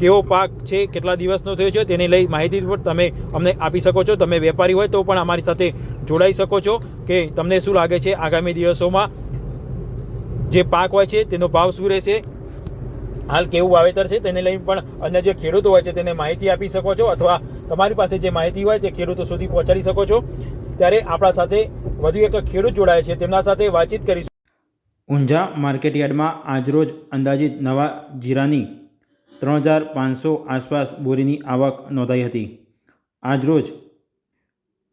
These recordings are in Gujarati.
કેવો પાક છે, કેટલા દિવસનો થયો છે, તેને લઈ માહિતી પણ તમે અમને આપી શકો છો. તમે વેપારી હોય તો પણ અમારી સાથે જોડાઈ શકો છો કે તમને શું લાગે છે આગામી દિવસોમાં. જે પાક હોય છે, તેનો ભાવ શું રહેશે? હાલ કેવું વાવેતર છે, તેને લઈને પણ અન્ય જે ખેડૂતો હોય છે, તેને માહિતી આપી શકો છો અથવા તમારી પાસે જે માહિતી હોય તે ખેડૂતો સુધી પહોંચાડી શકો છો. ત્યારે આપણા સાથે વધુ એક ખેડૂત જોડાય છે, તેમના સાથે વાતચીત કરીશું. ઊંઝા માર્કેટયાર્ડમાં આજરોજ અંદાજિત નવા જીરાની ત્રણ હજાર પાંચસો આસપાસ બોરીની આવક નોંધાઈ હતી. આજરોજ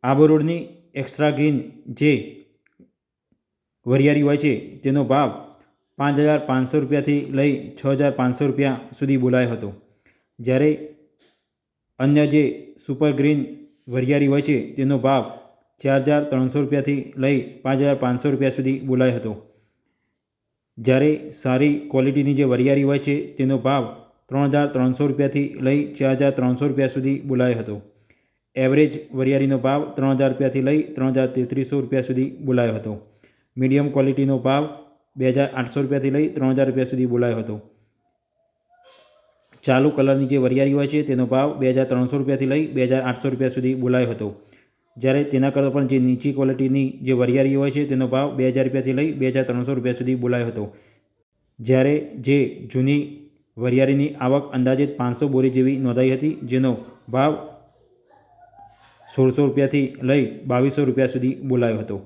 આબો રોડની એક્સ્ટ્રા ગ્રીન જે વરિયાળી હોય છે, તેનો ભાવ પાંચ હજાર પાંચસો રૂપિયાથી લઈ છ હજાર પાંચસો રૂપિયા સુધી બોલાયો હતો. જ્યારે અન્ય જે સુપર ગ્રીન વરિયાળી હોય છે, તેનો ભાવ ચાર હજાર ત્રણસો રૂપિયાથી લઈ પાંચ હજાર પાંચસો રૂપિયા સુધી બોલાયો હતો. જ્યારે સારી ક્વોલિટીની જે વરિયાળી હોય છે, તેનો ભાવ ત્રણ હજાર ત્રણસો રૂપિયાથી લઈ ચાર હજાર ત્રણસો રૂપિયા સુધી બોલાયો હતો. એવરેજ વરિયાળીનો ભાવ ત્રણ હજાર રૂપિયાથી લઈ ત્રણ હજાર તેત્રીસો રૂપિયા સુધી બોલાયો હતો. મીડિયમ ક્વોલિટીનો ભાવ બે હજાર આઠસો રૂપિયાથી લઈ ત્રણ હજાર રૂપિયા સુધી બોલાયો હતો. ચાલુ કલરની જે વરિયાળી હોય છે તેનો ભાવ બે હજાર ત્રણસો રૂપિયાથી લઈ બે હજાર આઠસો રૂપિયા સુધી બોલાયો હતો. જ્યારે તેના કરતાં પણ જે નીચી ક્વોલિટીની જે વરિયાળી હોય છે તેનો ભાવ બે હજાર રૂપિયાથી લઈ બે હજાર ત્રણસો રૂપિયા સુધી બોલાયો હતો. જ્યારે જે જૂની વરિયાળીની આવક અંદાજિત પાંચસો બોરી જેવી નોંધાઈ હતી, જેનો ભાવ સોળસો રૂપિયાથી લઈ બાવીસો રૂપિયા સુધી બોલાયો હતો.